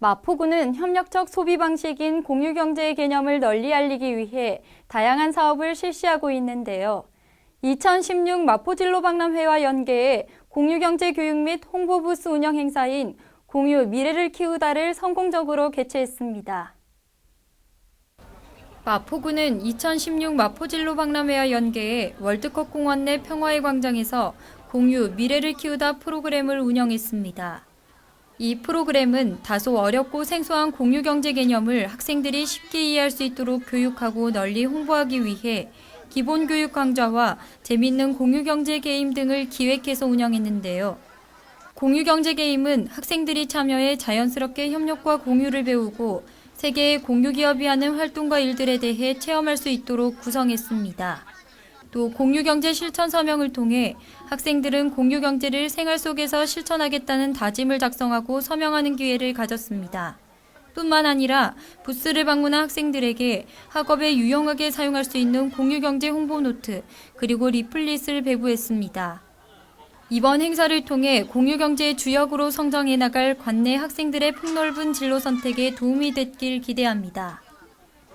마포구는 협력적 소비 방식인 공유경제의 개념을 널리 알리기 위해 다양한 사업을 실시하고 있는데요. 2016 마포진로 박람회와 연계해 공유경제 교육 및 홍보 부스 운영 행사인 공유 미래를 키우다를 성공적으로 개최했습니다. 마포구는 2016 마포진로 박람회와 연계해 월드컵 공원 내 평화의 광장에서 공유 미래를 키우다 프로그램을 운영했습니다. 이 프로그램은 다소 어렵고 생소한 공유 경제 개념을 학생들이 쉽게 이해할 수 있도록 교육하고 널리 홍보하기 위해 기본 교육 강좌와 재밌는 공유 경제 게임 등을 기획해서 운영했는데요. 공유 경제 게임은 학생들이 참여해 자연스럽게 협력과 공유를 배우고 세계의 공유 기업이 하는 활동과 일들에 대해 체험할 수 있도록 구성했습니다. 또 공유경제 실천 서명을 통해 학생들은 공유경제를 생활 속에서 실천하겠다는 다짐을 작성하고 서명하는 기회를 가졌습니다. 뿐만 아니라 부스를 방문한 학생들에게 학업에 유용하게 사용할 수 있는 공유경제 홍보 노트 그리고 리플릿을 배부했습니다. 이번 행사를 통해 공유경제의 주역으로 성장해 나갈 관내 학생들의 폭넓은 진로 선택에 도움이 됐길 기대합니다.